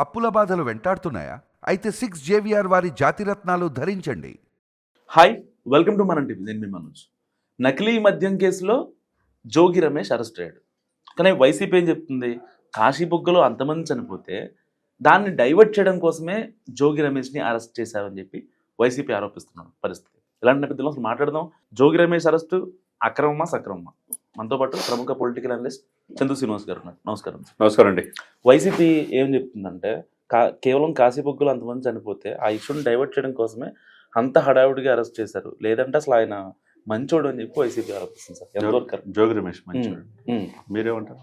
అప్పుల బాధలు వెంటాడుతున్నాయా? అయితే సిక్స్ జేవిఆర్ వారి జాతిరత్నాలు ధరించండి. Hi welcome to Mana TV నేను మీ మనోజ్. నకిలీ మద్యం కేసులో జోగి రమేష్ అరెస్ట్ అయ్యాడు. కానీ వైసీపీ ఏం చెప్తుంది? కాశీబుగ్గలో అంతమంది చనిపోతే దాన్ని డైవర్ట్ చేయడం కోసమే జోగి రమేష్ని అరెస్ట్ చేశారని చెప్పి వైసీపీ ఆరోపిస్తున్నాడు పరిస్థితి. ఇలాంటి నేపథ్యంలో అసలు మాట్లాడదాం? జోగి రమేష్ అరెస్టు అక్రమమా సక్రమమా? మనతో పాటు ప్రముఖ పొలిటికల్ అనలిస్ట్ చందు శ్రీనివాస్ గారు ఉన్నారు నమస్కారం సార్ నమస్కారం అండి వైసీపీ ఏం చెప్తుందంటే కా కేవలం కాశీబొగ్గులు అంతమంది చనిపోతే ఆ ఇష్యూని డైవర్ట్ చేయడం కోసమే అంత హడావుడిగా అరెస్ట్ చేశారు లేదంటే అసలు ఆయన మంచోడు అని చెప్పి వైసీపీ ఆరోపిస్తుంది సార్ ఎంతవరకు? జోగి రమేష్ మంచివాడు ఉమ్. మీరేమంటారు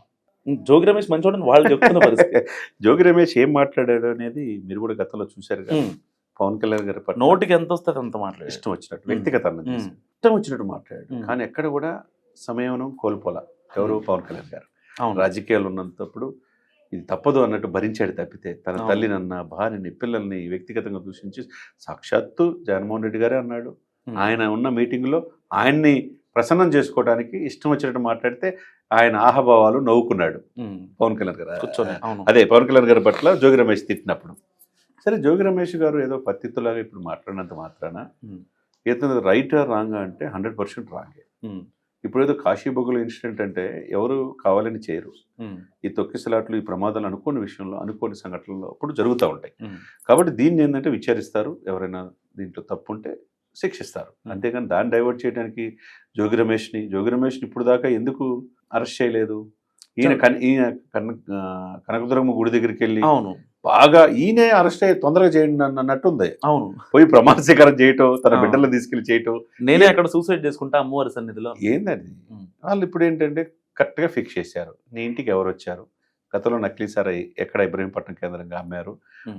జోగి రమేష్ మంచోడు అని వాళ్ళు చెప్తున్న పరిస్థితి జోగి రమేష్ ఏం మాట్లాడాడు అనేది మీరు కూడా గతంలో చూశారు కదా. పవన్ కళ్యాణ్ గారి నోటికి ఎంత వస్తుంది అంత మాట్లాడారు ఇష్టం వచ్చినట్టు. చేసి. ఇష్టం వచ్చినట్టు మాట్లాడాడు. కానీ ఎక్కడ కూడా సమయం కోల్పోలా. ఎవరు? పవన్ కళ్యాణ్ గారు. అవును. రాజకీయాలు ఉన్నప్పుడు ఇది తప్పదు అన్నట్టు భరించాడు తప్పితే తన. తల్లినన్న భార్యని పిల్లల్ని వ్యక్తిగతంగా దూషించి సాక్షాత్తు జగన్మోహన్ రెడ్డి గారే అన్నాడు. ఆయన ఉన్న మీటింగ్లో ఆయన్ని ప్రసన్నం చేసుకోవడానికి ఇష్టం వచ్చినట్టు మాట్లాడితే ఆయన ఆహభావాలు నవ్వుకున్నాడు. పవన్ కళ్యాణ్ గారు. కూర్చొని అదే పవన్ కళ్యాణ్ గారి పట్ల జోగి రమేష్ తిట్టినప్పుడు. సరే జోగి రమేష్ గారు ఏదో పత్తిత్తులాగా ఇప్పుడు మాట్లాడినంత మాత్రాన. ఇతను రైట్ రాంగ్ అంటే హండ్రెడ్ పర్సెంట్ రాంగే. ఉమ్. ఇప్పుడు ఏదో కాశీబొగ్గుల ఇన్సిడెంట్ అంటే ఎవరు కావాలని చేయరు. ఈ తొక్కిసలాట్లు ఈ ప్రమాదాలు అనుకోని విషయంలో అనుకోని సంఘటనలు అప్పుడు జరుగుతూ ఉంటాయి. కాబట్టి దీన్ని ఏంటంటే విచారిస్తారు ఎవరైనా దీంట్లో తప్పు ఉంటే శిక్షిస్తారు. అంతేగాని దాన్ని డైవర్ట్ చేయడానికి జోగి రమేష్ని జోగి రమేష్ని ఇప్పుడు దాకా ఎందుకు అరెస్ట్ చేయలేదు ఈయన కన్ ఈయన కనకదుర్గమ్మ గుడి దగ్గరికి వెళ్ళి అవును బాగా ఈయనే అరెస్ట్ అయ్యి తొందరగా చేయండి అన్న- అన్నట్టు ఉంది అవును. పోయి ప్రమాణ స్వీకారం చేయటం తన. బిడ్డలను తీసుకెళ్ళి చేయటం. నేనే అక్కడ సూసైడ్ చేసుకుంటా అమ్మవారి సన్నిధిలో. Hmm. వాళ్ళు ఇప్పుడు ఏంటంటే కరెక్ట్గా ఫిక్స్ చేశారు. నీ ఇంటికి ఎవరు వచ్చారు? గతంలో నకిలీ సార్ ఎక్కడ ఇబ్రహీంపట్నం కేంద్రంగా అమ్మారు.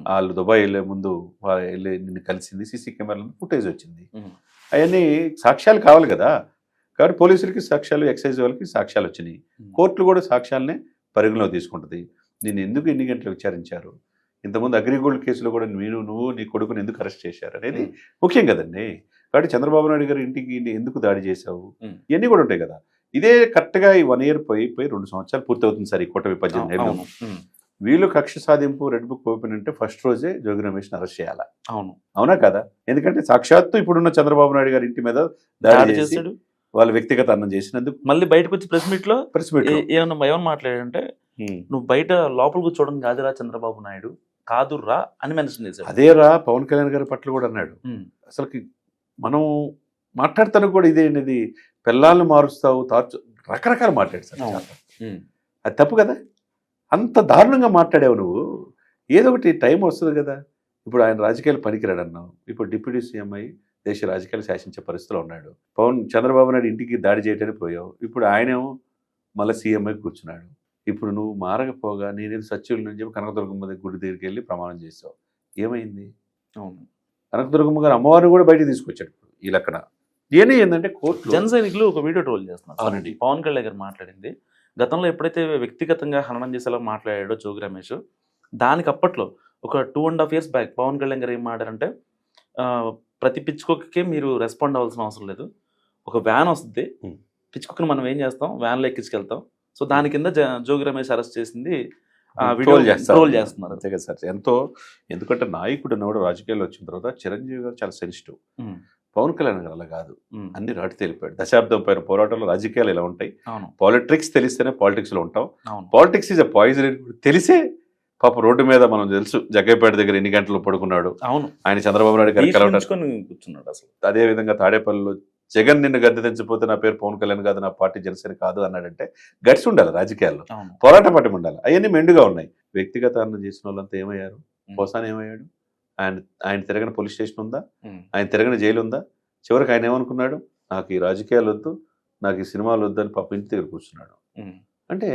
వాళ్ళు దుబాయ్ వెళ్ళే ముందు వాళ్ళు వెళ్ళి నిన్ను కలిసింది సీసీ కెమెరాలో ఫుటేజ్ వచ్చింది. అవన్నీ సాక్ష్యాలు కావాలి కదా. కాబట్టి పోలీసులకి సాక్ష్యాలు ఎక్సైజ్ వాళ్ళకి సాక్ష్యాలు వచ్చినాయి. కోర్టులు కూడా సాక్ష్యాలనే పరిగణలో తీసుకుంటుంది. నేను ఎందుకు ఎన్ని గంటలు విచారించారు? ఇంతకుముందు అగ్రిగోల్డ్ కేసులో కూడా మీరు నువ్వు నీ కొడుకుని ఎందుకు అరెస్ట్ చేశారు అనేది. ముఖ్యం కదండి. కాబట్టి చంద్రబాబు నాయుడు గారి ఇంటికి ఎందుకు దాడి చేశావు. ఇవన్నీ కూడా ఉంటాయి కదా. ఇదే కరెక్ట్గా ఈ వన్ ఇయర్ పోయి పోయి రెండు సంవత్సరాలు పూర్తవుతుంది సార్ ఈ కూటమి పద్దెనిమిది. వీళ్ళు కక్ష సాధింపు రెడ్ బుక్ ఓపెన్ అంటే ఫస్ట్ రోజే జోగి రమేష్ని అరెస్ట్ చేయాలా? అవును. అవునా కదా? ఎందుకంటే సాక్షాత్తు ఇప్పుడున్న చంద్రబాబు నాయుడు గారి ఇంటి మీద దాడి చేశాడు. వాళ్ళ వ్యక్తిగత అన్నం చేసినందుకు మళ్ళీ బయటకు వచ్చి ప్రెస్ మీట్లో ప్రెస్ మీట్ ఏమన్నా ఏమని మాట్లాడాడంటే నువ్వు బయట లోపల కూర్చోవడం కాదురా చంద్రబాబు నాయుడు. కాదురా అని మెన్షన్ చేశాడు అదేరా పవన్ కళ్యాణ్ గారి పట్ల కూడా అన్నాడు. అసలుకి మనం మాట్లాడతాను కూడా ఇదే అనేది పిల్లల్ని మారుస్తావు తార్చు రకరకాల మాట్లాడు సార్ అవును. చాలా. ఉమ్. అది తప్పు కదా? అంత దారుణంగా మాట్లాడావు నువ్వు. ఏదో ఒకటి టైం వస్తుంది కదా. ఇప్పుడు ఆయన రాజకీయాలు పనికిరాడు అన్నావు ఇప్పుడు డిప్యూటీ సీఎం అయి దేశ రాజకీయాలు శాసించే పరిస్థితిలో ఉన్నాడు. పవన్ చంద్రబాబు నాయుడు ఇంటికి దాడి చేయడానికి పోయావు. ఇప్పుడు ఆయనేమో మళ్ళీ సీఎం అయి కూర్చున్నాడు. ఇప్పుడు నువ్వు మారకపోగా నేనేది సచివుల నుంచి చెప్పి కనకదుర్గమ్మ దగ్గర గుడి దగ్గరికి వెళ్ళి ప్రమాణం చేసావు ఏమైంది? అవును. కనకదుర్గమ్మ గారు అమ్మవారిని కూడా బయటికి తీసుకొచ్చాడు ఇప్పుడు ఈ లెక్కన. ఇవన్నీ ఏంటంటే కోర్టు జన సైనికులు ఒక వీడియో ట్రోల్ చేస్తున్నారు. అవునండి. పవన్ కళ్యాణ్ గారు మాట్లాడింది. గతంలో ఎప్పుడైతే వ్యక్తిగతంగా హననం చేసేలా మాట్లాడాడో జోగి రమేష్ దానికి అప్పట్లో ఒక two and half years back Pawan Kalyan గారు ఏం మాట్లాడారంటే ప్రతి పిచ్చుకోకే మీరు రెస్పాండ్ అవ్వాల్సిన అవసరం లేదు. ఒక వ్యాన్ వస్తుంది. పిచ్చుకోకని మనం ఏం చేస్తాం? వ్యాన్లో ఎక్కించుకెళ్తాం. సో దాని కింద జోగి రమేష్ అరెస్ట్ చేసింది ట్రోల్ ట్రోల్ చేస్తున్నారు. అంతే కదా సార్. ఎంతో ఎందుకంటే నాయకుడు అన్నవాడు రాజకీయాల్లో వచ్చిన తర్వాత చిరంజీవి గారు చాలా సెన్సిటివ్. ఉమ్, పవన్ కళ్యాణ్ గారు అలా కాదు. ఉమ్, అన్ని రాటి తెలిపాడు దశాబ్దం పైన పోరాటంలో రాజకీయాలు ఇలా ఉంటాయి. పాలిటిక్స్ తెలిస్తేనే పాలిటిక్స్లో ఉంటాం పాలిటిక్స్ ఈజ్ అ పాయిజన్ తెలిసే పాప రోడ్డు మీద మనం తెలుసు జగ్గైపేట దగ్గర ఎన్ని గంటలు పడుకున్నాడు. అవును. ఆయన చంద్రబాబు నాయుడు గారు కూర్చున్నాడు అసలు. అదే విధంగా తాడేపల్లిలో జగన్ నిన్ను గద్దె తెచ్చిపోతే నా పేరు పవన్ కళ్యాణ్ కాదు నా పార్టీ జనసేన కాదు అన్నాడంటే గట్స్ ఉండాలి రాజకీయాల్లో. పోరాట పట్టం ఉండాలి. అవన్నీ మెండుగా ఉన్నాయి. వ్యక్తిగత అన్నం చేసిన వాళ్ళంతా ఏమయ్యారు. పోసాన్ ఏమయ్యాడు? ఆయన ఆయన తిరగని పోలీస్ స్టేషన్ ఉందా? ఆయన తిరగని జైలు ఉందా? చివరికి ఆయన ఏమనుకున్నాడు? నాకు ఈ రాజకీయాలు వద్దు నాకు ఈ సినిమాలు వద్దు అని పాప ఇంటి దగ్గర కూర్చున్నాడు. అంటే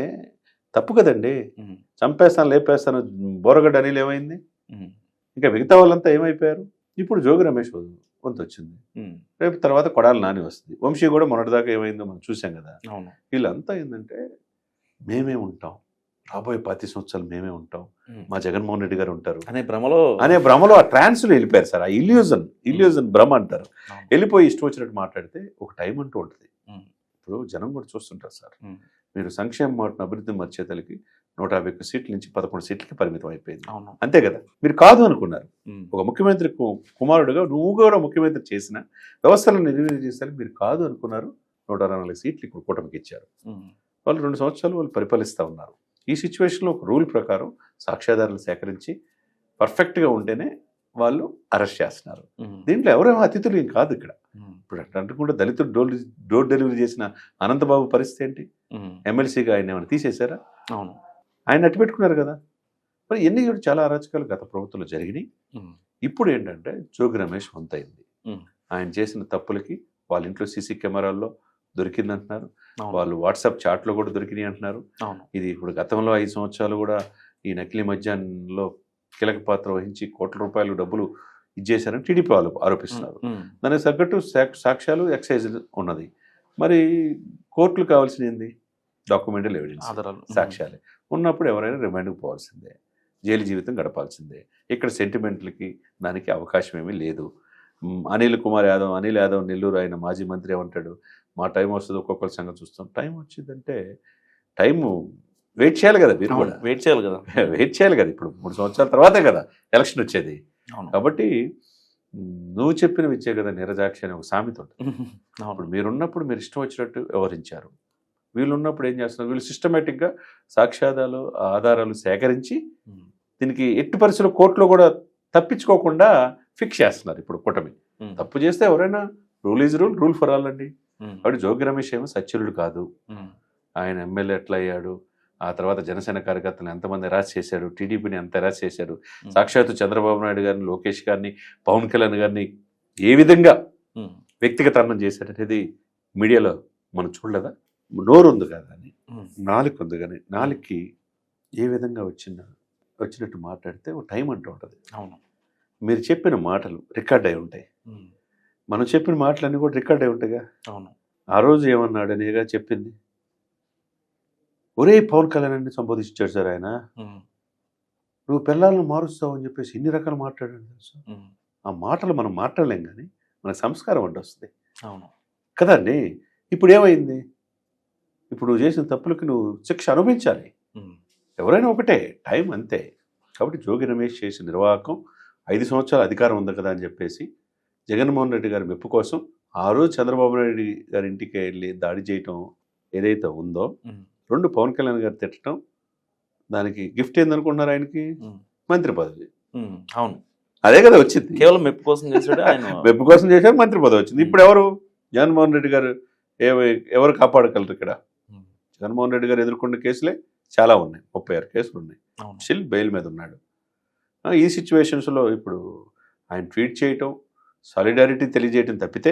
తప్పు కదండి. చంపేస్తాను లేపేస్తాను బోరగడ్డ అనిల్ ఏమైంది? ఇంకా మిగతా వాళ్ళంతా ఏమైపోయారు? ఇప్పుడు జోగి రమేష్ వంతు వచ్చింది రేపు తర్వాత కొడాలి నాని వస్తుంది. వంశీ కూడా మొన్నటిదాకా ఏమైందో మనం చూసాం కదా. వీళ్ళంతా ఏంటంటే మేమే ఉంటాం. రాబోయే పది సంవత్సరాలు మేమే ఉంటాం. మా జగన్మోహన్ రెడ్డి గారు ఉంటారు. అనే భ్రమలో అనే భ్రమలో ఆ ట్రాన్స్లో వెళ్ళిపోయారు సార్. ఆ ఇల్యూజన్ ఇల్యూజన్ భ్రమ అంటారు. వెళ్ళిపోయి ఇష్టం వచ్చినట్టు మాట్లాడితే ఒక టైం అంటూ ఉంటుంది. ఇప్పుడు జనం కూడా చూస్తుంటారు సార్. మీరు సంక్షేమ మాటను అభివృద్ధి మర్చేతలకి నూట యాభై ఒక్క సీట్ల నుంచి పదకొండు సీట్లకి పరిమితం అయిపోయింది. అవును. అంతే కదా? మీరు కాదు అనుకున్నారు. ఒక ముఖ్యమంత్రి కుమారుడుగా నువ్వు కూడా ముఖ్యమంత్రి చేసిన వ్యవస్థలను నిర్వహణ చేస్తారని మీరు కాదు అనుకున్నారు. నూట అరవై నాలుగు సీట్లు ఇప్పుడు కూటమికి ఇచ్చారు. వాళ్ళు రెండు సంవత్సరాలు వాళ్ళు పరిపాలిస్తూ ఉన్నారు. ఈ సిచ్యువేషన్లో ఒక రూల్ ప్రకారం సాక్ష్యాధారాలు సేకరించి పర్ఫెక్ట్గా ఉంటేనే వాళ్ళు అరెస్ట్ చేస్తున్నారు. దీంట్లో ఎవరేమో అతిథులు ఏం కాదు ఇక్కడ. ఇప్పుడు అట్లా అనుకుంటే దళితుడు డోర్ డోర్ డెలివరీ చేసిన అనంతబాబు పరిస్థితి ఏంటి? ఎమ్మెల్సీగా ఆయన ఏమైనా తీసేశారా? అవును. ఆయన అట్టి పెట్టుకున్నారు కదా. మరి ఎన్ని చాలా అరాచకాలు గత ప్రభుత్వంలో జరిగినాయి. ఇప్పుడు ఏంటంటే జోగి రమేష్ వంతైంది. ఆయన చేసిన తప్పులకి వాళ్ళ ఇంట్లో సీసీ కెమెరాల్లో దొరికిందంటున్నారు. అవును. వాళ్ళు వాట్సాప్ చాట్లో కూడా దొరికినాయి అంటున్నారు. ఇది ఇప్పుడు గతంలో ఐదు సంవత్సరాలు కూడా ఈ నకిలీ మద్యాన్లో కీలక పాత్ర వహించి కోట్ల రూపాయలు డబ్బులు ఇచ్చేశారని టీడీపీ వాళ్ళు ఆరోపిస్తున్నారు. దానికి తగ్గట్టు సాక్- సాక్ష్యాలు ఎక్సైజ్ ఉన్నది. మరి కోర్టులు కావాల్సింది డాక్యుమెంటల్ ఎవిడెన్స్. సాక్ష్యాలే. ఉన్నప్పుడు ఎవరైనా రిమాండ్కి పోవాల్సిందే. జైలు జీవితం గడపాల్సిందే. ఇక్కడ సెంటిమెంట్లకి దానికి అవకాశం ఏమీ లేదు. అనిల్ కుమార్ యాదవ్ అనిల్ యాదవ్ నెల్లూరు ఆయన మాజీ మంత్రి ఏమంటాడు? మా టైం వస్తుంది ఒక్కొక్కరి సంగతి చూస్తాం. టైం వచ్చిందంటే టైము వెయిట్ చేయాలి కదా మీరు కూడా. వెయిట్ చేయాలి కదా. వెయిట్ చేయాలి కదా. ఇప్పుడు మూడు సంవత్సరాల తర్వాతే కదా ఎలక్షన్ వచ్చేది. కాబట్టి నువ్వు చెప్పిన విచ్చే కదా నిరజాక్షి అనే ఒక సామెత ఉంటుంది. ఇప్పుడు మీరున్నప్పుడు మీరు ఇష్టం వచ్చినట్టు వ్యవహరించారు. వీళ్ళు ఉన్నప్పుడు ఏం చేస్తున్నారు? వీళ్ళు సిస్టమేటిక్గా సాక్ష్యాధారాలు ఆధారాలు సేకరించి దీనికి ఎట్టి పరిస్థితుల్లో కోర్టులో కూడా తప్పించుకోకుండా ఫిక్స్ చేస్తున్నారు ఇప్పుడు కూటమి. తప్పు చేస్తే ఎవరైనా rule is rule rule for all అండి. కాబట్టి జోగి రమేష్ ఏమో సచ్యులుడు కాదు. ఆయన ఎమ్మెల్యే ఎట్లా అయ్యాడు ఆ తర్వాత జనసేన కార్యకర్తలు ఎంతమంది ఎరాస్ చేశాడు టీడీపీని ఎంత ఎరాస్ చేశాడు ఉమ్, సాక్షాత్తు చంద్రబాబు నాయుడు గారిని లోకేష్ గారిని పవన్ కళ్యాణ్ గారిని ఏ విధంగా వ్యక్తిగత అన్నం చేశాడనేది మీడియాలో మనం చూడలేదా? నోరు ఉంది కదా అని ఉమ్, నాలుగు ఉంది కానీ నాలుగుకి ఏ విధంగా వచ్చిన వచ్చినట్టు మాట్లాడితే ఒక టైం అంటూ ఉంటుంది. అవును. మీరు చెప్పిన మాటలు రికార్డ్ అయి ఉంటాయి. మనం చెప్పిన మాటలన్నీ కూడా రికార్డ్ అయి ఉంటాయిగా. అవును. ఆ రోజు ఏమన్నాడు అనేగా చెప్పింది. ఒరే పవన్ కళ్యాణ్ సంబోధించాడు సార్ ఆయన. నువ్వు పిల్లలను మారుస్తావు అని చెప్పేసి ఇన్ని రకాలు మాట్లాడాడు తెలుసు? ఆ మాటలు మనం మాట్లాడలేం కానీ మనకు సంస్కారం అంటే వస్తుంది. అవును. కదండి ఇప్పుడు ఏమైంది? ఇప్పుడు నువ్వు చేసిన తప్పులకి నువ్వు శిక్ష అనుభవించాలి. ఎవరైనా ఒకటే టైం అంతే. కాబట్టి జోగి రమేష్ చేసిన నిర్వాహకం ఐదు సంవత్సరాల అధికారం ఉంది కదా అని చెప్పేసి జగన్మోహన్ రెడ్డి గారి మెప్పు కోసం ఆ రోజు చంద్రబాబు నాయుడు గారి ఇంటికి వెళ్ళి దాడి చేయటం ఏదైతే ఉందో రెండు పవన్ కళ్యాణ్ గారు తిట్టడం దానికి గిఫ్ట్ ఏందనుకుంటున్నారు ఆయనకి? మంత్రి పదవి. అవును. అదే కదా వచ్చింది. కేవలం మెప్పు కోసం చేశాడు ఆయన. మెప్పు కోసం చేశారు మంత్రి పదవి వచ్చింది. ఇప్పుడు ఎవరు? జగన్మోహన్ రెడ్డి గారు ఏ ఎవరు కాపాడగలరు ఇక్కడ? జగన్మోహన్ రెడ్డి గారు ఎదుర్కొన్న కేసులే చాలా ఉన్నాయి. ముప్పై ఆరు కేసులు ఉన్నాయి. స్టిల్ బెయిల్ మీద ఉన్నాడు. ఈ సిచ్యువేషన్స్లో ఇప్పుడు ఆయన ట్వీట్ చేయటం సాలిడారిటీ తెలియజేయటం తప్పితే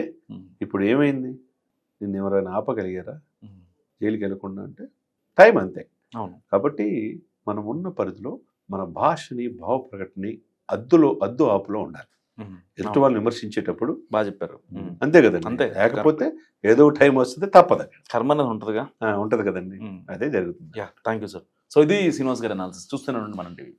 ఇప్పుడు ఏమైంది? నిన్ను ఎవరైనా ఆపగలిగారా? జైలుకి వెళ్ళకుండా అంటే టైం అంతే. అవును. కాబట్టి మనం ఉన్న పరిధిలో మన భాషని భావ ప్రకటనని అద్దులో అద్దు ఆపులో ఉండాలి. ఎదుటి. వాళ్ళని విమర్శించేటప్పుడు బాగా చెప్పారు. అంతే కదండి. అంతే. లేకపోతే ఏదో టైం వస్తుంది తప్పదు కర్మ అనేది ఉంటుందిగా? ఉంటది కదండి. అదే జరుగుతుంది. Yeah thank you sir. So ఇది శ్రీనివాస్ గారి అనాలిసిస్. చూస్తూనే ఉండండి మనం టీవీ.